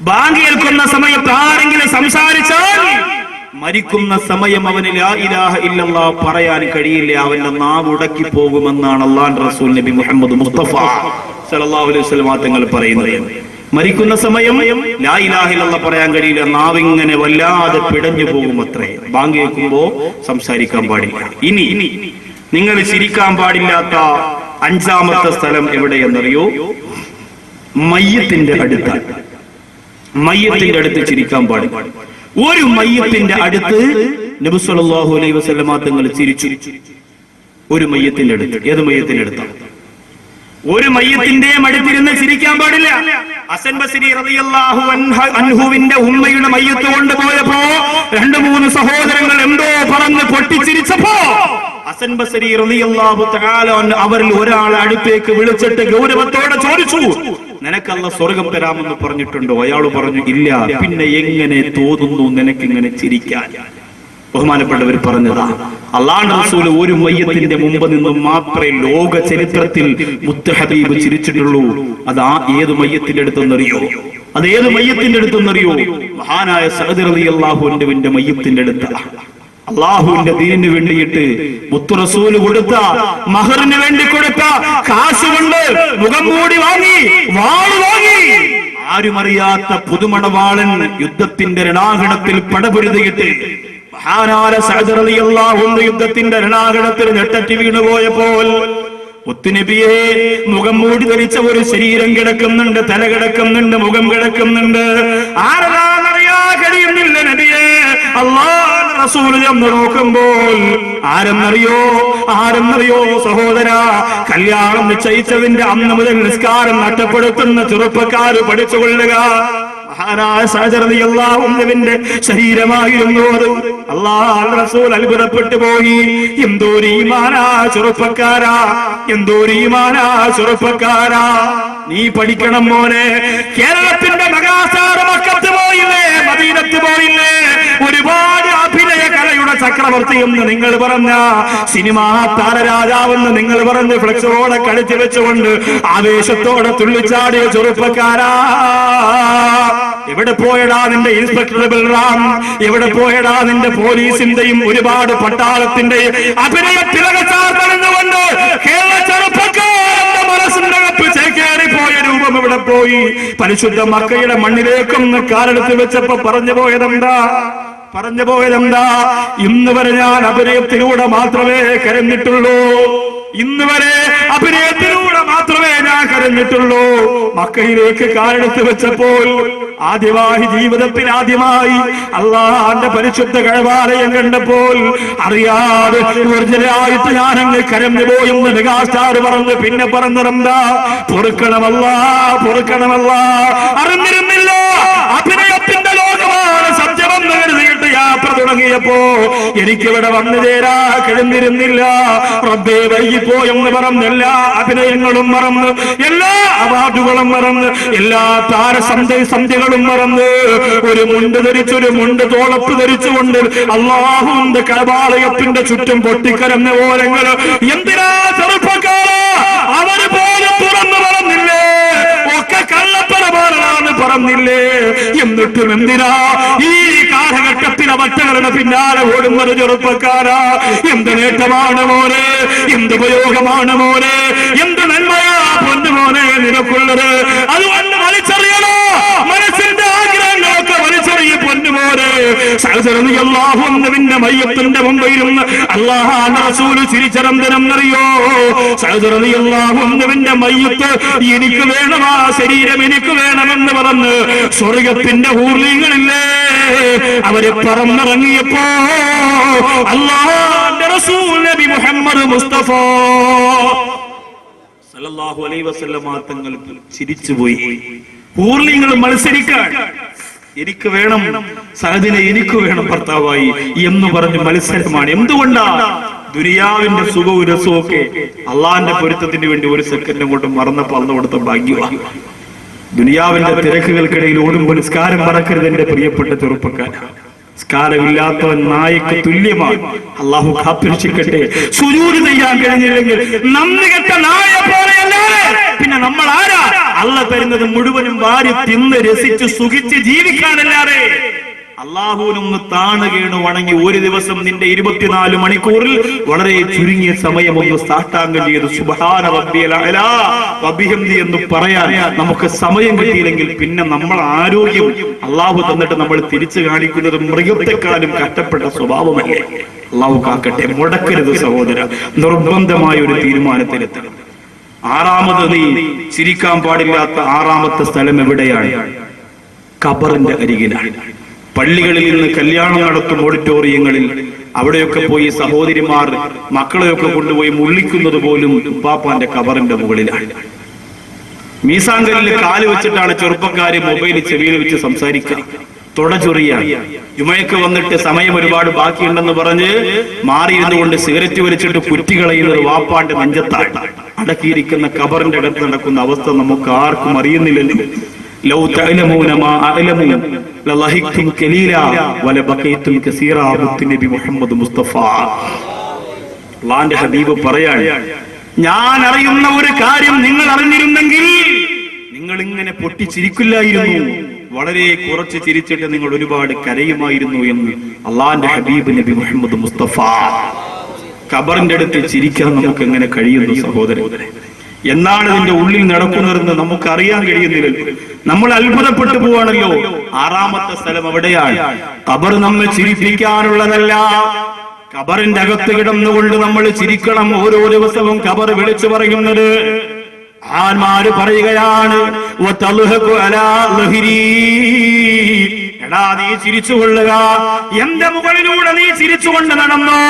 Bank ഏൽക്കുന്ന സമയത്ത് ആരെങ്കിലും സംസാരിച്ചാൽ മരിക്കുന്ന സമയം അവന് പറയാൻ കഴിയില്ല. അവന്റെ നാവ് ഉടക്കി പോകുമെന്നാണ് അള്ളാൻ റസൂൽ നബി മുഹമ്മദ് മുസ്തഫ അലൈഹി തങ്ങൾ പറയുന്നത്. മരിക്കുന്ന സമയം ലാ പറയാൻ കഴിയില്ല. നാവ് ഇങ്ങനെ വല്ലാതെ പിടഞ്ഞു പോകും അത്രേ ബാങ്ക് കേൾക്കുമ്പോ സംസാരിക്കാൻ പാടില്ല. ഇനി നിങ്ങൾ ചിരിക്കാൻ പാടില്ലാത്ത അഞ്ചാമത്തെ സ്ഥലം എവിടെയെന്നറിയോ? മയ്യത്തിന്റെ അടുത്താണ്. മയ്യത്തിന്റെ അടുത്ത് ചിരിക്കാൻ പാടില്ല. ഒരു മയ്യത്തിന്റെ അടുത്ത് നബി സല്ലല്ലാഹു അലൈഹി വസല്ലമ തങ്ങൾ ചിരിച്ചു. ഒരു മയ്യത്തിന്റെ അടുത്ത്. ഏത് മയ്യത്തിന്റെ അടുത്താണ്? ഒരു മയ്യത്തിന്റെ അടുത്തിരുന്ന് ചിരിക്കാൻ പാടില്ല. അസൻ ബസരി അൻഹുവിന്റെ ഉമ്മയുടെ മയ്യത്ത് കൊണ്ടുപോയപ്പോ രണ്ടു മൂന്ന് സഹോദരങ്ങൾ എന്തോ പറഞ്ഞ് പൊട്ടിച്ചിരിച്ചപ്പോ അസൻ ബസരി റളിയല്ലാഹു തആല അവരിൽ ഒരാളെ അടുത്തേക്ക് വിളിച്ചിട്ട് ഗൗരവത്തോടെ ചോദിച്ചു. നിനക്കല്ല സ്വർഗം തരാമെന്ന് പറഞ്ഞിട്ടുണ്ടോ? അയാൾ പറഞ്ഞു ഇല്ല. പിന്നെ എങ്ങനെ തോന്നുന്നു നിനക്കിങ്ങനെ ചിരിക്കാൻ? ബഹുമാനപ്പെട്ടവർ പറഞ്ഞതാ അള്ളാഹ് റസൂൽ ഒരു മയ്യത്തിന്റെ മുമ്പ് നിന്ന് മാത്രമേ ലോക ചരിത്രത്തിൽ മുത്തഹബീബ് ചിരിച്ചിട്ടുള്ളൂ. അത് ആ ഏത് മയ്യത്തിന്റെ അടുത്തെന്നറിയോ? അത് ഏത് മയ്യത്തിന്റെ അടുത്തെന്നറിയോ? മഹാനായ സഹദർ അലി അള്ളാഹുവിന്റെ മയ്യത്തിന്റെ അടുത്ത. അള്ളാഹുവിന്റെ ദീനിന് വേണ്ടിയിട്ട് മുത്തുറസൂൽ കൊടുത്ത മഹറിന് വേണ്ടി കൊടുത്ത കാശ് കൊണ്ട് മുഖം മൂടി വാങ്ങി വാൾ വാങ്ങി. ആരുമറിയാത്ത പുതുമണവാളൻ യുദ്ധത്തിന്റെ രണാകണത്തിൽ പടപൊരുതിയിട്ട് മഹാനാല റളിയല്ലാഹു യുദ്ധത്തിന്റെ രണാകണത്തിൽ ഞെട്ടറ്റി വീണുപോയപ്പോൾ ഒത്തുനബിയെ മുഖം മൂടി ധരിച്ച ഒരു ശരീരം കിടക്കുന്നുണ്ട് തല കിടക്കുന്നുണ്ട് മുഖം കിടക്കുന്നുണ്ട്. ആരതാണെന്നറിയാ കഴിയുന്നില്ല നബിയെ. അള്ളാഹ് റസൂൽ ചെന്ന് നോക്കുമ്പോൾ ആരെന്നറിയോ? ആരെന്നറിയോ സഹോദര? കല്യാണം നിശ്ചയിച്ചതിന്റെ അന്ന് മുതൽ നിസ്കാരം നഷ്ടപ്പെടുത്തുന്ന ചെറുപ്പക്കാർ പഠിച്ചുകൊള്ളുക. സഹചരതയല്ലാവുന്നതിന്റെ ശരീരമായിരുന്നു അത്. അള്ളാഹ് റസൂൽ അത്ഭുതപ്പെട്ടു പോയി. എന്തോരു ഈമാനാ ചെറുപ്പക്കാരാ? എന്തോരു ഈമാനാ ചെറുപ്പക്കാരാ? നീ പഠിക്കണം മോനെ. കേരളത്തിന്റെ മകാസാറ് മക്കത്ത് പോയില്ലേ? മദീനത്ത് പോയില്ലേ? ഒരുപാട് അഭിനയ കലയുടെ ചക്രവർത്തി എന്ന് നിങ്ങൾ പറഞ്ഞ സിനിമാ താരരാജാവെന്ന് നിങ്ങൾ പറഞ്ഞ് ഫ്ലക്സോടെ കടിച്ചു വെച്ചുകൊണ്ട് ആവേശത്തോടെ തുള്ളിച്ചാടിയ ചെറുപ്പക്കാരാ. എവിടെ പോയടാ നിന്റെ ഇൻസ്പെക്ടർ ബൽറാം? എവിടെ പോയടാ നിന്റെ പോലീസിന്റെയും ഒരുപാട് പട്ടാളത്തിന്റെയും അഭിനയ അകത്ത് പോയ രൂപം ഇവിടെ പോയി? പരിശുദ്ധ മക്കയുടെ മണ്ണിലേക്കൊന്ന് കാലെടുത്ത് വെച്ചപ്പോ പറഞ്ഞു പോയതെന്താ? പറഞ്ഞു പോയതെന്താ? ഇന്ന് വരെ ഞാൻ അഭിനയത്തിലൂടെ മാത്രമേ കരഞ്ഞിട്ടുള്ളൂ. ഇന്ന് വരെ അഭിനയത്തിലൂടെ മാത്രമേ ഞാൻ കരഞ്ഞിട്ടുള്ളൂ. മക്കയിലേക്ക് കാലെടുത്ത് വെച്ചപ്പോൾ ആദ്യമായി ജീവിതത്തിൽ ആദ്യമായി അള്ളാഹാന്റെ പരിശുദ്ധ കഴിവാലയം കണ്ടപ്പോൾ അറിയാതെ ഞാൻ അങ്ങ് കരഞ്ഞു പോയെന്ന് മെഗാസ്റ്റാർ പറഞ്ഞു. പിന്നെ പറഞ്ഞിറന്താ പൊറുക്കണമല്ല പൊറുക്കണമല്ല. അറിഞ്ഞിരുന്നില്ല. അഭിനയത്തിന്റെ ലോകമാണ് കരുതിയിട്ട് യാത്ര തുടങ്ങിയപ്പോ എനിക്കിവിടെ വന്നു ചേരാ കഴിഞ്ഞിരുന്നില്ല റബ്ബേ വൈകിപ്പോ എന്ന് പറഞ്ഞ് എല്ലാ അഭിനയങ്ങളും മറന്ന് എല്ലാ അവാർഡുകളും മറന്ന് എല്ലാ താര സന്ധ്യകളും മറന്ന് ഒരു മുണ്ട് ധരിച്ചൊരു മുണ്ട് തോളപ്പ് ധരിച്ചുകൊണ്ട് അള്ളാഹുന്റെ കപാളയത്തിന്റെ ചുറ്റും പൊട്ടിക്കരഞ്ഞ ഓരങ്ങൾ എന്തിനാ ചെറുപ്പക്കാര? അവർ പോലും തുറന്നു പറഞ്ഞില്ലേ? കള്ളപ്പറമാണെന്ന് പറഞ്ഞില്ലേ? എന്നിട്ടും എന്തിനാ? ഈ കാലഘട്ടത്തിൽ അവറ്റകളുടെ പിന്നാലെ ഓടുന്നത് ചെറുപ്പക്കാരാ. എന്ത് നേട്ടമാണ് മോനെ? എന്ത് ഉപയോഗമാണ് മോനെ? എന്ത് നന്മയാ പൊന്നു മോനെ നിനക്കുള്ളത്? അതുകൊണ്ട് വലിച്ചറിയണോ? പൊന്നുമോനെ സഹചരണിയല്ലാഹുന്നതിന്റെ മയ്യത്തിന്റെ മുമ്പ് ഇരുന്ന് അള്ളാഹാന്റെ റസൂൽ ചിരിച്ചരന്തരം അറിയോ സഹചരണിയല്ലാഹുന്നതിന്റെ മയ്യത്ത് എനിക്ക് വേണം ആ ശരീരം എനിക്ക് വേണമെന്ന് പറഞ്ഞ് സ്വർഗത്തിന്റെ ഊർലികളില്ലേ അവർ പറന്നിറങ്ങിയപ്പോ അള്ളാഹാന്റെ റസൂൽ നബി മുഹമ്മദ് മുസ്തഫ സല്ലല്ലാഹു അലൈഹി വസല്ലമ തങ്ങൾ ചിരിച്ചുപോയി. ഊർലിങ്ങൾ മത്സരിക്കാൻ എനിക്ക് വേണം. സഹദിനെ എനിക്ക് വേണം ഭർത്താവായി എന്ന് പറഞ്ഞ് മത്സരമാണ്. എന്തുകൊണ്ടാ? ദുനിയാവിന്റെ സുഖവും രസവും ഒക്കെ അള്ളാന്റെ പൊരുത്തത്തിന് വേണ്ടി ഒരു സെക്കൻഡും കൊണ്ട് മറന്ന് പറഞ്ഞു കൊടുത്ത ഭാഗ്യമാണ് ദുനിയാവിന്റെ തിരക്കുകൾക്കിടയിൽ ഓടുമ്പോൾ നിസ്കാരം മറക്കരുത് എന്റെ പ്രിയപ്പെട്ട ചെറുപ്പക്കാരൻ സ്കാരമില്ലാത്തവൻ നായക്ക് തുല്യമാണ് അള്ളാഹു കാത്തിരക്ഷിക്കട്ടെ. സുജൂര് ചെയ്യാൻ കഴിഞ്ഞില്ലെങ്കിൽ നന്ദി കെട്ട നായ പിന്നെ നമ്മൾ ആരാ? അള്ള തരുന്നത് മുഴുവനും വാരി തിന്ന് രസിച്ച് സുഖിച്ച് ജീവിക്കാനല്ലാതെ അള്ളാഹുവിനൊന്ന് താണുകേണു വണങ്ങി ഒരു ദിവസം നിന്റെ ഇരുപത്തിനാല് മണിക്കൂറിൽ വളരെ ചുരുങ്ങിയ സമയം ഒന്ന് സാഷ്ടാംഗം ചെയ്ത്. സുബഹാന വബിഹംദി എന്ന് പറയാൻ നമുക്ക് സമയം കിട്ടിയില്ലെങ്കിൽ പിന്നെ നമ്മൾ ആരോഗ്യം അള്ളാഹു തന്നിട്ട് നമ്മൾ തിരിച്ചു കാണിക്കുന്നത് മൃഗത്തെക്കാളും കഷ്ടപ്പെട്ട സ്വഭാവമല്ലേ? അള്ളാഹു കാക്കട്ടെ മുടക്കരുത് സഹോദര. നിർബന്ധമായ ഒരു തീരുമാനത്തിലെത്തണം. ആറാമത് നീ ചിരിക്കാൻ പാടില്ലാത്ത ആറാമത്തെ സ്ഥലം എവിടെയാണ്? കബറിന്റെ അരികിലാണ്. പള്ളികളിൽ നിന്ന് കല്യാണം നടത്തും ഓഡിറ്റോറിയങ്ങളിൽ അവിടെയൊക്കെ പോയി സഹോദരിമാർ മക്കളെയൊക്കെ കൊണ്ടുപോയി മുള്ളിക്കുന്നത് പോലും ഉപ്പാപ്പാന്റെ കബറിന്റെ മുകളിലാണ്. മീസാങ്കലിൽ കാൽ വെച്ചിട്ടാണ് ചെറുപ്പക്കാര് മൊബൈൽ ചെവിയിൽ വെച്ച് സംസാരിക്കുക. തുടചൊറിയാണ് ജുമയൊക്കെ വന്നിട്ട് സമയം ഒരുപാട് ബാക്കിയുണ്ടെന്ന് പറഞ്ഞ് മാറിയിരുന്നു കൊണ്ട് സിഗരറ്റ് വലിച്ചിട്ട് കുറ്റി കളയുന്നത് വാപ്പാന്റെ നെഞ്ചത്താണ്. അടക്കിയിരിക്കുന്ന കബറിന്റെ അകത്ത് നടക്കുന്ന അവസ്ഥ നമുക്ക് ആർക്കും അറിയുന്നില്ലല്ലോ. ഹബീബ് പറയാണ് ഞാൻ അറിയുന്ന ഒരു കാര്യം നിങ്ങൾ അറിഞ്ഞിരുന്നെങ്കിൽ നിങ്ങൾ ഇങ്ങനെ പൊട്ടിച്ചിരിക്കില്ലായിരുന്നു. വളരെ കുറച്ച് ചിരിച്ചിട്ട് നിങ്ങൾ ഒരുപാട് കരയുമായിരുന്നു എന്ന് അള്ളാന്റെ ഹബീബ് നബി മുഹമ്മദ് മുസ്തഫ. ഖബറിന്റെ അടുത്ത് ചിരിക്കാൻ നമുക്ക് എങ്ങനെ കഴിയുന്നു സഹോദരൻ? എന്നാണ് ഇതിന്റെ ഉള്ളിൽ നടക്കുന്നതെന്ന് നമുക്ക് അറിയാൻ കഴിയുന്നില്ല. നമ്മൾ അത്ഭുതപ്പെട്ടു പോവാണല്ലോ. ആറാമത്തെ സ്ഥലം എവിടെയാണ് കബർ നമ്മെ ചിരിപ്പിക്കാനുള്ളതല്ല. കബറിന്റെ അകത്ത് കിടന്നുകൊണ്ട് നമ്മൾ ചിരിക്കണം ഓരോ ദിവസവും കബർ വിളിച്ചു പറയുന്നത്. ആന്മാര് പറയുകയാണ്. എടാ നീ ചിരിച്ചുകൊള്ളുക. എന്റെ മുകളിലൂടെ നീ ചിരിച്ചുകൊണ്ട് നടന്നോ?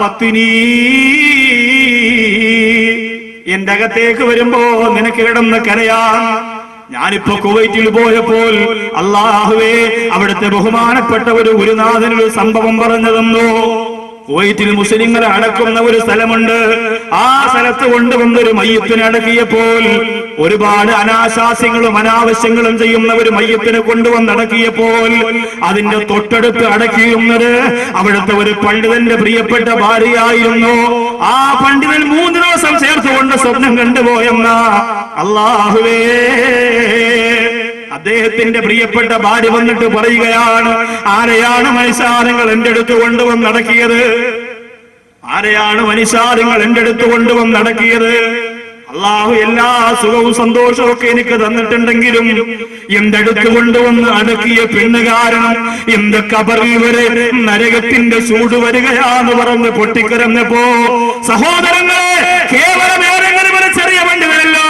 ബത്നീ. എന്റെ അകത്തേക്ക് വരുമ്പോ നിനക്ക് കിടന്ന് കരയാ ഞാനിപ്പോ കുവൈറ്റിൽ പോയപ്പോൾ അള്ളാഹുവേ അവിടുത്തെ ബഹുമാനപ്പെട്ട ഒരു ഗുരുനാഥനൊരു സംഭവം പറഞ്ഞു തന്നു കുവൈറ്റിൽ മുസ്ലിങ്ങളെ അടക്കുന്ന ഒരു സ്ഥലമുണ്ട്. ആ സ്ഥലത്ത് കൊണ്ടുവന്നൊരു മയ്യത്തിനെ അടക്കിയപ്പോൾ ഒരുപാട് അനാശാസ്യങ്ങളും അനാവശ്യങ്ങളും ചെയ്യുന്ന ഒരു മയ്യത്തിനെ കൊണ്ടുവന്ന് അടക്കിയപ്പോൾ അതിന്റെ തൊട്ടടുത്ത് അടക്കിയിരുന്നത് അവിടുത്തെ ഒരു പണ്ഡിതന്റെ പ്രിയപ്പെട്ട ഭാര്യയായിരുന്നു. ആ പണ്ഡിതൻ മൂന്ന് ദിവസം ചേർത്തുകൊണ്ട് സ്വപ്നം കണ്ടുപോയെന്ന. അള്ളാഹുവേ അദ്ദേഹത്തിന്റെ പ്രിയപ്പെട്ട ഭാര്യ വന്നിട്ട് പറയുകയാണ് ആരെയാണ് മനുഷ്യാരങ്ങൾ എന്റെ അടുത്ത് കൊണ്ടുവന്ന് നടക്കിയത്? ആരെയാണ് മനുഷ്യാരങ്ങൾ എന്റെ അടുത്ത് കൊണ്ടുവന്ന് നടക്കിയത്? അള്ളാഹു എല്ലാ സുഖവും സന്തോഷവും ഒക്കെ എനിക്ക് തന്നിട്ടുണ്ടെങ്കിലും എന്റെ അടുത്ത് കൊണ്ടുവന്ന് അടക്കിയ പെണ്ണ് കാരണം എന്റെ കബറിൽ വരെ നരകത്തിന്റെ ചൂട് വരികയാന്ന് പറഞ്ഞ് പൊട്ടിക്കരഞ്ഞപ്പോ സഹോദരങ്ങളെ കേവലം ഏതെങ്കിലും ചെറിയ വണ്ടികളല്ലോ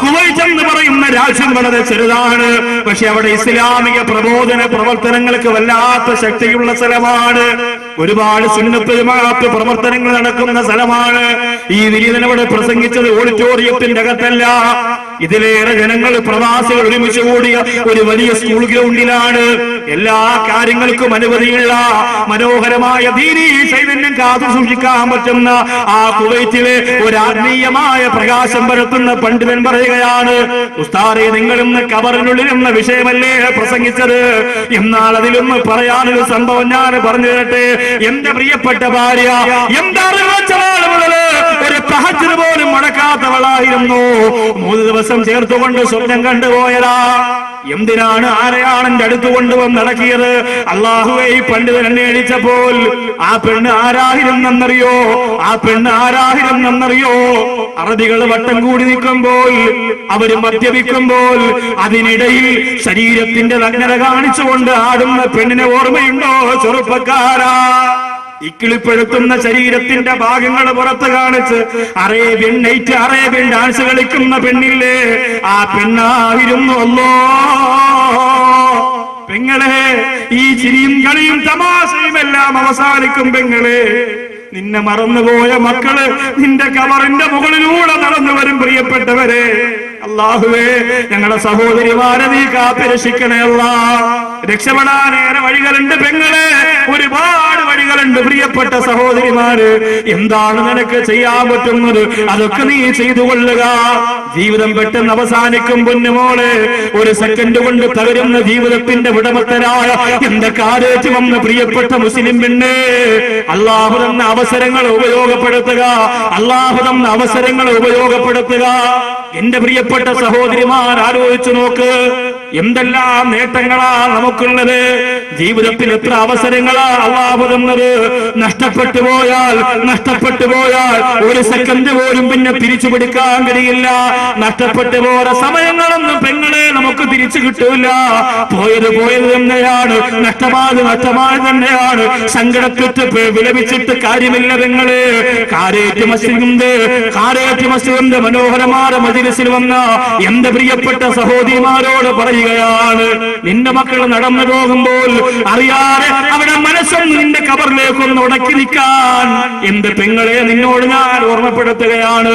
കുവൈറ്റ് എന്ന് പറയുന്ന രാജ്യം വളരെ ചെറുതാണ്. പക്ഷെ അവിടെ ഇസ്ലാമിക പ്രബോധന പ്രവർത്തനങ്ങൾക്ക് വല്ലാത്ത ശക്തിയുള്ള സ്ഥലമാണ്. ഒരുപാട് സുന്നത്തുമാത്ത പ്രവർത്തനങ്ങൾ നടക്കുന്ന സ്ഥലമാണ്. ഈ വിരീതനവിടെ പ്രസംഗിച്ചത് ഓഡിറ്റോറിയത്തിന്റെ അകത്തല്ല. ഇതിലേറെ ജനങ്ങൾ പ്രവാസികൾ ഒരുമിച്ച് കൂടിയ ഒരു വലിയ സ്കൂൾ ഗ്രൗണ്ടിലാണ് എല്ലാ കാര്യങ്ങൾക്കും അനുമതിയുള്ള മനോഹരമായ ദീനീ ചൈതന്യം കാത്തു സൂക്ഷിക്കാൻ പറ്റുന്ന ആ കുവൈറ്റിലെ ഒരു ആത്മീയമായ പ്രകാശം പരത്തുന്ന പണ്ഡിതൻ പറയുകയാണ് ഉസ്താറെ നിങ്ങൾ ഇന്ന് കബറിനുള്ളിൽ എന്ന വിഷയമല്ലേ പ്രസംഗിച്ചത്? എന്നാൽ അതിലൊന്ന് പറയാനൊരു സംഭവം ഞാൻ പറഞ്ഞു തരട്ടെ. എന്റെ പ്രിയപ്പെട്ട ഭാര്യ എന്താ തഹജ്ജുദ് പോലും മടക്കാത്തവളായിരുന്നു. മൂന്ന് ദിവസം ചേർത്തുകൊണ്ട് സ്വപ്നം കണ്ടുപോയതാ. എന്തിനാണ് ആരെയാണ് എന്റെ അടുത്ത് കൊണ്ടുവന്ന് നടക്കിയത്? അള്ളാഹുവെ ഈ പണ്ഡിതൻ എന്നെ അടിച്ചപ്പോൾ ആ പെണ്ണ് ആരായിരുന്നെന്നറിയോ? ആ പെണ്ണ് ആരായിരുന്നെന്നറിയോ? അറബികൾ വട്ടം കൂടി നിൽക്കുമ്പോൾ അവർ മദ്യപിക്കുമ്പോൾ അതിനിടയിൽ ശരീരത്തിന്റെ നഗ്നത കാണിച്ചുകൊണ്ട് ആടുന്ന പെണ്ണിനെ ഓർമ്മയുണ്ടോ ചെറുപ്പക്കാരാ? ഇക്കിളിപ്പെടുത്തുന്ന ശരീരത്തിന്റെ ഭാഗങ്ങൾ പുറത്ത് കാണിച്ച് അറേബ്യൻ നൈറ്റ് അറേബ്യൻ ഡാൻസ് കളിക്കുന്ന പെണ്ണില്ലേ? ആ പെണ്ണായിരുന്നു അല്ലോ പെങ്ങളെ ഈ ചിരിയും കളിയും തമാശയും എല്ലാം അവസാനിക്കും പെങ്ങളെ. നിന്നെ മറന്നുപോയ മക്കൾ നിന്റെ കവറിന്റെ മുകളിലൂടെ നടന്നു വരും പ്രിയപ്പെട്ടവരെ. അള്ളാഹുവേ ഞങ്ങളുടെ സഹോദരിമാരെ നീ കാത്തിരക്ഷിക്കണേ അല്ല രക്ഷപ്പെടാനേറെ വഴികളുണ്ട് പെങ്ങളെ. ഒരുപാട് വഴികളുണ്ട് പ്രിയപ്പെട്ട സഹോദരിമാര്. എന്താണ് നിനക്ക് ചെയ്യാൻ പറ്റുന്നത്? അതൊക്കെ നീ ചെയ്തു കൊള്ളുക. ജീവിതം പെട്ടെന്ന് അവസാനിക്കും പൊന്നുമോളെ ഒരു സെക്കൻഡ് കൊണ്ട് തകരുന്ന ജീവിതത്തിന്റെ ഉടമസ്ഥരായ എന്റെ കാലേറ്റ് വന്ന പ്രിയപ്പെട്ട മുസ്ലിം പെണ്ണ്. അള്ളാഹു തന്ന അവസരങ്ങൾ ഉപയോഗപ്പെടുത്തുക. അള്ളാഹു തന്ന അവസരങ്ങൾ ഉപയോഗപ്പെടുത്തുക. എന്റെ പ്രിയപ്പെട്ട സഹോദരിമാർ ആലോചിച്ചു നോക്ക്. എന്തെല്ലാം നേട്ടങ്ങളാ നമുക്കുള്ളത്? ജീവിതത്തിൽ എത്ര അവസരങ്ങളാ അള്ളാഹു തന്നത്? നഷ്ടപ്പെട്ടു പോയാൽ നഷ്ടപ്പെട്ടു പോയാൽ ഒരു സെക്കൻഡ് പോലും പിന്നെ തിരിച്ചു പിടിക്കാൻ കഴിയില്ല. നഷ്ടപ്പെട്ടു പോയ സമയങ്ങളൊന്നും പെങ്ങളെ നമുക്ക് തിരിച്ചു കിട്ടൂല. പോയത് പോയത് തന്നെയാണ് നഷ്ടമായത് നഷ്ടമായത് തന്നെയാണ്. സങ്കടത്തിട്ട് വിലപിച്ചിട്ട് കാര്യമില്ല പെങ്ങൾ. കാരേറ്റ് മസ്ജിദിന്റെ കാരേറ്റ് മസ്ജിദിന്റെ മനോഹരമായ മജിലിസിൽ വന്ന എന്റെ പ്രിയപ്പെട്ട സഹോദരിമാരോട് പറയുകയാണ് നിന്റെ മക്കൾ നടന്നു പോകുമ്പോൾ അറിയാതെ അവിടെ മനസ്സും നിന്റെ കബറിലേക്കൊന്ന് ഉടക്കി നിൽക്കാൻ. എന്റെ പെങ്ങളെ നിന്നോട് ഞാൻ ഓർമ്മപ്പെടുത്തുകയാണ്.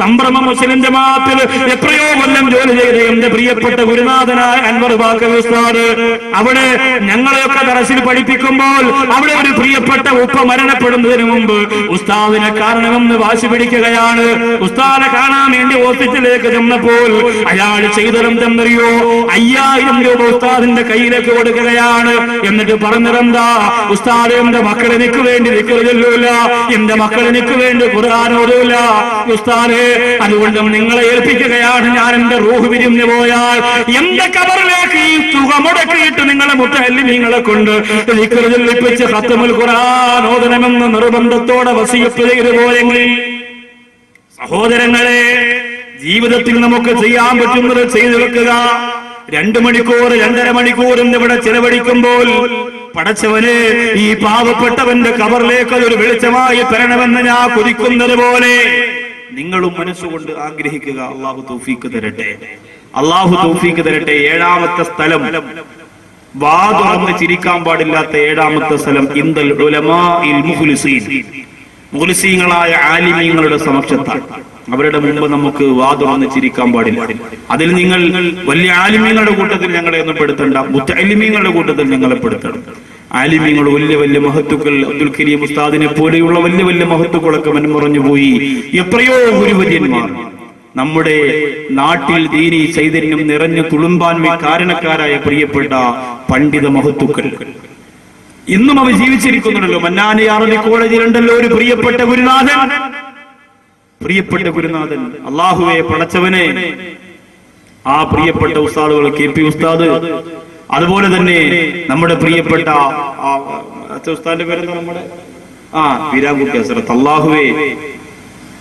സംഭ്രമ മുസ്ലിം ജമാഅത്തിൽ എത്രയോ കൊല്ലം ജോലി ചെയ്ത എന്റെ പ്രിയപ്പെട്ട ഗുരുനാഥനായ അൻവർ ബാക്കർ ഉസ്താദ്. അവിടെ ഞങ്ങളെയൊക്കെ ദറസിൽ പഠിപ്പിക്കുമ്പോൾ അവിടെ ഒരു പ്രിയപ്പെട്ട ഉപ്പ മരണപ്പെടുന്നതിന് മുമ്പ് ഉസ്താദിനെ കാരണമെന്ന് വാശി പിടിക്കുകയാണ്. ഉസ്താദിനെ കാണാൻ വേണ്ടി ഹോസ്പിറ്റലിലേക്ക് ചെന്നപ്പോൾ അയാൾ ചെയ്തതെന്തെന്നറിയോ അയ്യായിരം രൂപ ഉസ്താദിന്റെ കയ്യിലേക്ക് കൊടുക്കുകയാണ്. എന്നിട്ട് പറഞ്ഞതെന്താ? ഉസ്താദ് എന്റെ മക്കൾ എനിക്ക് വേണ്ടി നിൽക്കുന്നില്ല എന്റെ മക്കൾ എനിക്ക് വേണ്ടി കുറാനോടില്ല ഉസ്താദെ അതുകൊണ്ട് നിങ്ങളെ ഏൽപ്പിക്കുകയാണ്. ഞാൻ എന്റെ റൂഹ് പിരിഞ്ഞു പോയാൽ എന്റെ കബറിലേക്ക് ഈ തുക മുടക്കിയിട്ട് നിങ്ങളെ മുത്തല്ലി നിങ്ങളെ കൊണ്ട് ഹത്തമുൽ ഖുർആൻ ഓതണമെന്ന് നിർബന്ധത്തോടെ വസീഫ് ചെയ്തു സഹോദരങ്ങളെ ജീവിതത്തിൽ നമുക്ക് ചെയ്യാൻ പറ്റുന്നത് ചെയ്തു വെക്കുക. രണ്ടു മണിക്കൂർ രണ്ടര മണിക്കൂർ ഇവിടെ ചെലവഴിക്കുമ്പോൾ പടച്ചവന് ഈ പാവപ്പെട്ടവന്റെ കവറിലേക്ക് ഒരു വെളിച്ചമായി തരണമെന്ന് ഞാൻ കുതിക്കുന്നത് പോലെ നിങ്ങളും മനസ്സുകൊണ്ട് ആഗ്രഹിക്കുക അള്ളാഹു തൗഫീക്ക് തരട്ടെ. അള്ളാഹു തൗഫീക്ക് തരട്ടെ. ഏഴാമത്തെ സ്ഥലം. വാ തുറന്ന് ചിരിക്കാൻ പാടില്ലാത്ത ഏഴാമത്തെ സ്ഥലം ഇന്ദൽ മുഹുലിസീൻ മുഹുലിസീങ്ങളായ ആലിമീങ്ങളുടെ സമക്ഷത്താണ്. അവരുടെ മുമ്പ് നമുക്ക് വാതുറന്നിച്ചിരിക്കാൻ ചിരിക്കാൻ പാടില്ല. അതിൽ നിങ്ങൾ വലിയ ആലിമീങ്ങളുടെ കൂട്ടത്തിൽ ഞങ്ങളെ ഒന്നും പെടുത്തണ്ട. മുത്തലിമീങ്ങളുടെ കൂട്ടത്തിൽ ഞങ്ങളെ പെടുത്തണം. ആലിമ്യങ്ങൾ വലിയ വലിയ മഹത്തുക്കൾ അബ്ദുൽ കരീം ഉസ്താദിനെ പോലെയുള്ള വലിയ വലിയ മഹത്തുക്കളൊക്കെ മൻമറഞ്ഞു പോയി. എത്രയോ ഗുരുവര്യന്മാർ നമ്മുടെ നാട്ടിൽ ദീനി ചൈതന്യം നിറഞ്ഞു തുളുമ്പാൻ കാരണക്കാരായ പ്രിയപ്പെട്ട പണ്ഡിത മഹത്തുക്കൾ. ഇന്നും അവർ ജീവിച്ചിരിക്കുന്നുണ്ടല്ലോ. മന്നാനി അറബി കോളേജിലുണ്ടല്ലോ ഒരു പ്രിയപ്പെട്ട ഗുരുനാഥൻ. പ്രിയപ്പെട്ട ഗുരുനാഥൻ അള്ളാഹുവെ പടച്ചവനെ. ആ പ്രിയപ്പെട്ട ഉസ്താദുകൾ കെ പി ഉസ്താദ് അതുപോലെ തന്നെ നമ്മുടെ പ്രിയപ്പെട്ട ഉസ്താദിന്റെ ആ വീരാൻകുട്ടി അസറത്ത് അള്ളാഹുവെ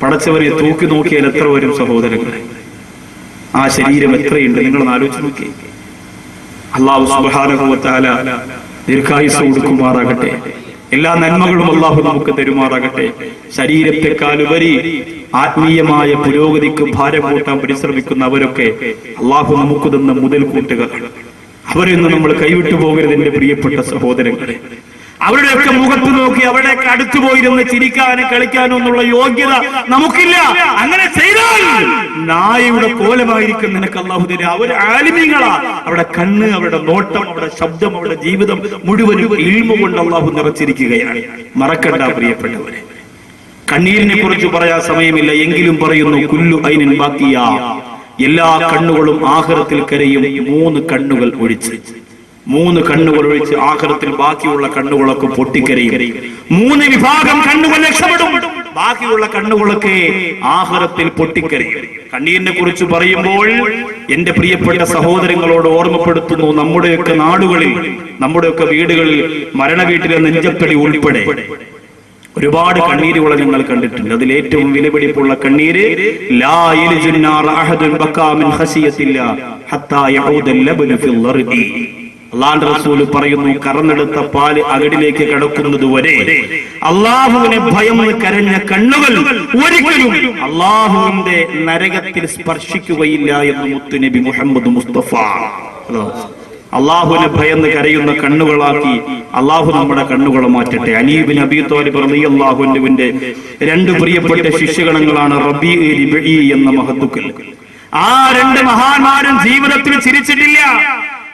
പടച്ചവനെ തൂക്കി നോക്കിയാൽ എത്ര വരും സഹോദരങ്ങളെ? ആ ശരീരം എത്രയുണ്ട്? നിങ്ങളൊന്ന് ആലോചിച്ച് നോക്കി. അള്ളാഹു സുബാനുഭവത്താല ദീർഘായുസ് കൊടുക്കുമാറാകട്ടെ. എല്ലാ നന്മകളും അള്ളാഹു നമുക്ക് തരുമാറാകട്ടെ. ശരീരത്തെക്കാളുപരി ആത്മീയമായ പുരോഗതിക്ക് ഭാരം കൂട്ടാൻ പരിശ്രമിക്കുന്ന അവരൊക്കെ അള്ളാഹു നമുക്ക് തന്ന മുതൽ കൂട്ടുകളാണ് അവരെയൊന്നും നമ്മൾ കൈവിട്ടു പോകരുത് എന്റെ പ്രിയപ്പെട്ട സഹോദരങ്ങളെ. അവരുടെയൊക്കെ മുഖത്ത് നോക്കി അവരുടെയൊക്കെ അടുത്തു പോയിരുന്ന് ചിരിക്കാനും കളിക്കാനും എന്നുള്ള യോഗ്യത നമുക്കില്ല. അങ്ങനെ ചെയ്താൽ നായയുടെ കോലമായിരിക്കും നിനക്ക് അള്ളാഹു തരിക അവർ ആലിമീങ്ങളാ. അവരുടെ കണ്ണ് അവരുടെ നോട്ടം അവരുടെ ശബ്ദം അവരുടെ ജീവിതം മുഴുവനും ഇൽമ കൊണ്ട് അള്ളാഹു നിറച്ചിരിക്കുകയാണ്. മറക്കണ്ട പ്രിയപ്പെട്ടവരെ. കണ്ണീരിനെ കുറിച്ച് പറയാൻ സമയമില്ല. എങ്കിലും പറയുന്നു കുല്ലു ഐനൻ ബാക്കിയ. എല്ലാ കണ്ണുകളും ആഹാരത്തിൽ കരയും. മൂന്ന് കണ്ണുകൾ ഒഴിച്ച്. മൂന്ന് കണ്ണുകൾ ഒഴിച്ച് ആഹ്റത്തിൽ ബാക്കിയുള്ള കണ്ണുകളൊക്കെ പൊട്ടിക്കരയും. മൂന്ന് വിഭാഗം കണ്ണുകൾ രക്ഷപ്പെടും. ബാക്കിയുള്ള കണ്ണുകളൊക്കെ ആഹാരത്തിൽ പൊട്ടിക്കരയും. കണ്ണീരിനെ കുറിച്ച് പറയുമ്പോൾ എന്റെ പ്രിയപ്പെട്ട സഹോദരങ്ങളോട് ഓർമ്മപ്പെടുത്തുന്നു നമ്മുടെയൊക്കെ നാടുകളിൽ നമ്മുടെയൊക്കെ വീടുകളിൽ മരണ വീട്ടിലെ നെഞ്ചപ്പടി ഉൾപ്പെടെ ഒരുപാട് കണ്ണീരുകൾ നിങ്ങൾ കണ്ടിട്ടുണ്ട്. അതിൽ ഏറ്റവും വിലപിടിപ്പുള്ള കണ്ണീര് ലാ അള്ളാന്റെ റസൂൽ പറയുന്നു കറന്നെടുത്ത പാൽ അകടിലേക്ക് കിടക്കുന്നത് വരെ അള്ളാഹുവിനെ ഭയന്ന് കരഞ്ഞ കണ്ണുകൾ ഒരിക്കലും അള്ളാഹുവിന്റെ നരകത്തിൽ സ്പർശിക്കുകയില്ല എന്ന് മുത്തുനബി മുഹമ്മദ് മുസ്തഫ. അള്ളാഹുവിനെ ഭയന്ന് കരയുന്ന കണ്ണുകളാക്കി അള്ളാഹു നമ്മുടെ കണ്ണുകളെ മാറ്റട്ടെ. അലീബിൻ അബി തോലിബ് റളിയല്ലാഹുവിന്റെ രണ്ട് പ്രിയപ്പെട്ട ശിഷ്യഗണങ്ങളാണ് റബി എന്ന മഹത്തുക്കൾ ആ രണ്ട് മഹാന്മാരും ജീവിതത്തിൽ ചിരിച്ചിട്ടില്ല.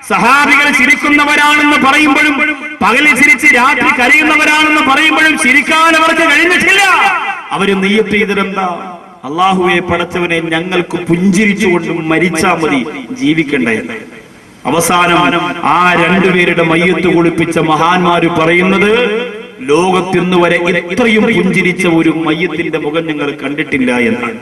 സഹാബികൾ ചിരിക്കുന്നവരാണെന്ന് പറയുമ്പോഴും പകലിൽ ചിരിച്ച് രാത്രി കരയുന്നവരാണെന്ന് പറയുമ്പോഴും ചിരിക്കാൻ അവർക്ക് കഴിഞ്ഞിട്ടില്ല. അവർ നെയ്യത്ത് അള്ളാഹുവെ പടച്ചവനെ ഞങ്ങൾക്ക് പുഞ്ചിരിച്ചുകൊണ്ട് മരിച്ചാ മതി ജീവിക്കണ്ടായിരുന്നു അവസാനം ആ രണ്ടുപേരുടെ മയ്യത്ത് കുളിപ്പിച്ച മഹാന്മാര് പറയുന്നത് ലോകത്തിന്ന് വരെ ഇത്രയും പുഞ്ചിരിച്ച ഒരു മയ്യത്തിന്റെ മുഖം ഞങ്ങൾ കണ്ടിട്ടില്ല എന്നാണ്.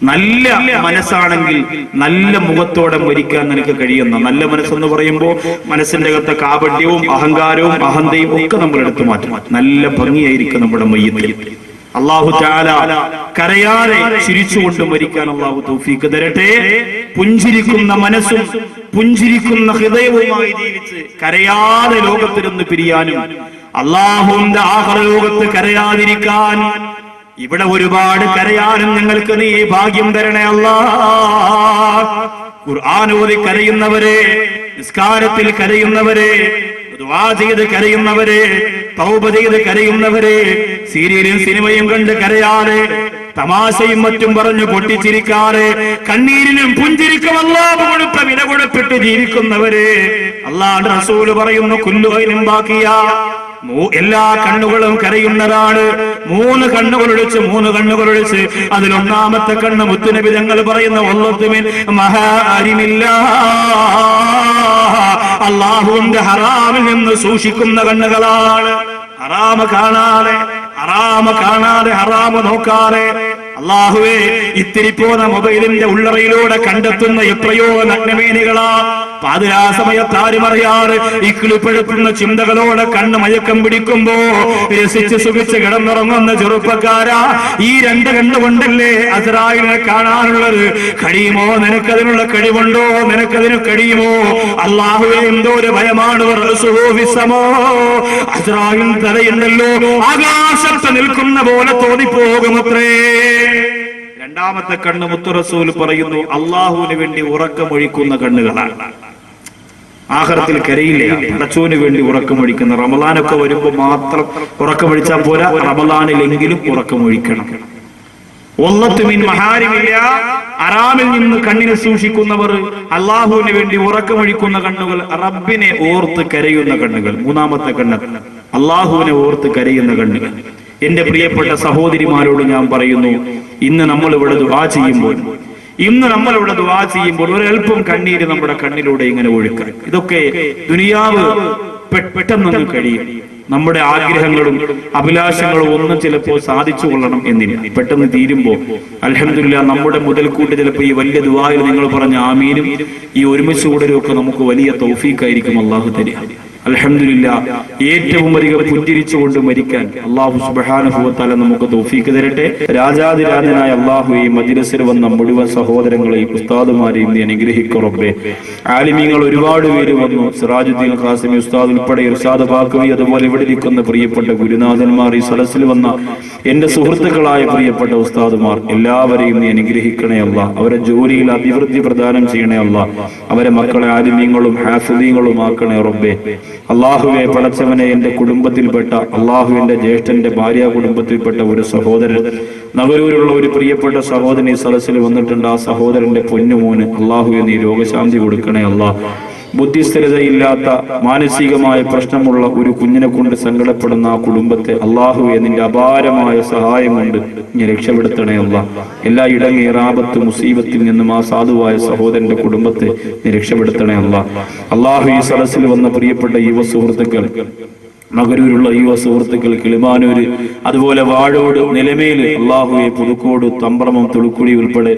നല്ല മനസ്സാണെങ്കിൽ നല്ല മുഖത്തോടെ മരിക്കാൻ നിനക്ക് കഴിയുന്ന നല്ല മനസ്സെന്ന് പറയുമ്പോൾ മനസ്സിന്റെ അകത്തെ കാപട്യവും അഹങ്കാരവും അഹന്തയും ഒക്കെ നമ്മൾ എടുത്തു മാറ്റും. നല്ല ഭംഗിയായിരിക്കും നമ്മുടെ മയ്യത്തിൽ. അള്ളാഹു ചാല കരയാതെ ചിരിച്ചുകൊണ്ട് മരിക്കാൻ അള്ളാഹു തൗഫീക്ക് തരട്ടെ. പുഞ്ചിരിക്കുന്ന മനസ്സും പുഞ്ചിരിക്കുന്ന ഹൃദയവുമായി ജീവിച്ച് കരയാതെ ലോകത്തിരുന്ന് പിരിയാനും അള്ളാഹുവിന്റെ ആഹ്ലോകത്ത് കരയാതിരിക്കാൻ ഇവിടെ ഒരുപാട് കരയാനും ഞങ്ങൾക്ക് നീ ഭാഗ്യം തരണേ അല്ല. ഖുർആാനോദി കരയുന്നവരെ നിസ്കാരത്തിൽ കരയുന്നവരെ ചെയ്ത് കരയുന്നവരെ തൗബ ചെയ്ത് കരയുന്നവരെ സീരിയലും സിനിമയും കണ്ട് കരയാതെ തമാശയും മറ്റും പറഞ്ഞു പൊട്ടിച്ചിരിക്കാതെ കണ്ണീരിനും പുഞ്ചിരിക്കും അല്ലാതെ കൊടുത്ത വില കൊടുത്തിട്ട് ജീവിക്കുന്നവരെ അല്ലാണ്ട് റസൂൽ പറയുന്നു കുല്ലുകയിലും ബാക്കിയാ. എല്ലാ കണ്ണുകളും കരയുന്നതാണ്. മൂന്ന് കണ്ണുകളൊഴിച്ച് മൂന്ന് കണ്ണുകളൊഴിച്ച് അതിലൊന്നാമത്തെ കണ്ണ് മുത്തുനബി തങ്ങൾ പറയുന്ന ഒള്ളത്തുമേൻ മഹാ അരിമില്ല. അള്ളാഹുവിന്റെ ഹറാമിൽ നിന്ന് സൂക്ഷിക്കുന്ന കണ്ണുകളാണ്. ഹറാമ കാണാതെ ഹറാമ കാണാതെ ഹറാമ നോക്കാതെ. അള്ളാഹുവേ ഇത്തിരി പോന്ന മൊബൈലിന്റെ ഉള്ളറയിലൂടെ കണ്ടെത്തുന്ന എത്രയോ നഗ്നമേനികളാ പാതിരാ സമയത്ത് ആരും അറിയാറ് ഈ കിളിപ്പെടുത്തുന്ന ചിന്തകളോടെ കണ്ണ് മയക്കം പിടിക്കുമ്പോ രസിച്ച് സുഖിച്ച് കിടന്നുറങ്ങുന്ന ചെറുപ്പക്കാരാ. ഈ രണ്ട് കണ്ണുകൊണ്ടല്ലേ അസറായിനെ കാണാനുള്ളത്? കഴിയുമോ നിനക്കതിനുള്ള കഴിവുണ്ടോ? നിനക്കതിന് കഴിയുമോ? അള്ളാഹുവെ എന്തോ ഒരു ഭയമാണ്. അസ്രായിൽ തലയുണ്ടല്ലോ. ആകാശത്ത് നിൽക്കുന്ന പോലെ തോന്നിപ്പോകുമത്രേ. രണ്ടാമത്തെ കണ്ണ് മുത്തുറസൂൽ പറയുന്നു അള്ളാഹുവിന് വേണ്ടി ഉറക്കമൊഴിക്കുന്ന കണ്ണുകളാണ്. ആഹാരത്തിൽ കരയില്ല. പടച്ചോന് വേണ്ടി ഉറക്കമൊഴിക്കുന്ന റമലാനൊക്കെ വരുമ്പോൾ മാത്രം ഉറക്കമൊഴിച്ചാൽ പോരാ. റമലാനിലെങ്കിലും ഉറക്കമൊഴിക്കണം ഒന്നത്തുമിൻ മഹാരിമില്ല. അറാമിൽ നിന്ന് കണ്ണിനെ സൂക്ഷിക്കുന്നവർ അള്ളാഹുവിന് വേണ്ടി ഉറക്കമൊഴിക്കുന്ന കണ്ണുകൾ റബ്ബിനെ ഓർത്ത് കരയുന്ന കണ്ണുകൾ. മൂന്നാമത്തെ കണ്ണ് അള്ളാഹുവിനെ ഓർത്ത് കരയുന്ന കണ്ണുകൾ. എന്റെ പ്രിയപ്പെട്ട സഹോദരിമാരോട് ഞാൻ പറയുന്നു ഇന്ന് നമ്മൾ ഇവിടെ ദുആ ചെയ്യുമ്പോൾ ഇന്ന് നമ്മൾ ഇവിടെ ദുആ ചെയ്യുമ്പോൾ ഒരൽപ്പം കണ്ണീര് നമ്മുടെ കണ്ണിലൂടെ ഇങ്ങനെ ഒഴുക്കുക ഇതൊക്കെ ദുനിയാവ് പെട്ടെന്ന് കഴിയും. നമ്മുടെ ആഗ്രഹങ്ങളും അഭിലാഷങ്ങളും ഒന്നും ചിലപ്പോൾ സാധിച്ചു കൊള്ളണം എന്നില്ല. പെട്ടെന്ന് തീരുമ്പോ അലഹമില്ല നമ്മുടെ മുതൽക്കൂട്ട് ചിലപ്പോൾ ഈ വലിയ ദുവായിൽ നിങ്ങൾ പറഞ്ഞ ആമീനും ഈ ഒരുമിച്ച് കൂടലും ഒക്കെ നമുക്ക് വലിയ തൗഫീഖായിരിക്കും അള്ളാഹു തരിക. അലഹമില്ല ഏറ്റവും അധികം പുഞ്ചിരിച്ചുകൊണ്ട് മരിക്കാൻ അള്ളാഹു സുബാനുഭവത്താല നമുക്ക് തോഫീക്ക് തരട്ടെ. രാജാതിരാജനായ അള്ളാഹുയെയും മജിലസിൽ വന്ന മുഴുവൻ സഹോദരങ്ങളെയും ഉസ്താദുമാരെയും നീ അനുഗ്രഹിക്കുറപ്പേ ആലിമീങ്ങൾ ഒരുപാട് പേര് വന്നു. സിറാജുദ്ദീൻ ഖാസിമി ഉസ്താദ് ഉൾപ്പെടെ ഉസ്താദ് അതുപോലെ ഇവിടെ ഇരിക്കുന്ന പ്രിയപ്പെട്ട ഗുരുനാഥന്മാർ ഈ സദസ്സിൽ വന്ന എന്റെ സുഹൃത്തുക്കളായ പ്രിയപ്പെട്ട ഉസ്താദുമാർ എല്ലാവരെയും നീ അനുഗ്രഹിക്കണേ അല്ല അവരെ ജോലിയിൽ അഭിവൃദ്ധി പ്രദാനം ചെയ്യണേ അല്ല അവരെ മക്കളെ ആലിമീങ്ങളും ഹാഫിദീങ്ങളും ആക്കണേ റബ്ബേ. അള്ളാഹുവെ പടച്ചവനെ എന്റെ കുടുംബത്തിൽപ്പെട്ട അള്ളാഹുവിന്റെ ജ്യേഷ്ഠന്റെ ഭാര്യ കുടുംബത്തിൽപ്പെട്ട ഒരു സഹോദരൻ നഗരൂരിലുള്ള ഒരു പ്രിയപ്പെട്ട സഹോദരൻ ഈ സദസ്സിൽ വന്നിട്ടുണ്ട്. ആ സഹോദരന്റെ പൊന്നുമോന് അള്ളാഹുവെ നീ രോഗശാന്തി കൊടുക്കണേ അല്ലാ. ബുദ്ധിസ്ഥിരതയില്ലാത്ത മാനസികമായ പ്രശ്നമുള്ള ഒരു കുഞ്ഞിനെ കൊണ്ട് സങ്കടപ്പെടുന്ന ആ കുടുംബത്തെ അള്ളാഹുവെ നിന്റെ അപാരമായ സഹായം കൊണ്ട് നീ രക്ഷപ്പെടുത്തണേ അല്ല. എല്ലാ ഇടങ്ങേറാപത്ത് മുസീബത്തിൽ നിന്നും ആ സാധുവായ സഹോദരന്റെ കുടുംബത്തെ രക്ഷപ്പെടുത്തണേ അല്ല. അള്ളാഹു ഈ സദസ്സിൽ വന്ന പ്രിയപ്പെട്ട യുവ സുഹൃത്തുക്കൾ മകരൂരുള്ള യുവ സുഹൃത്തുക്കൾ കിളിമാനൂര് അതുപോലെ വാഴോട് നിലമേൽ അള്ളാഹുവെ പുതുക്കോട് തമ്പ്രമം തുളുക്കുടി ഉൾപ്പെടെ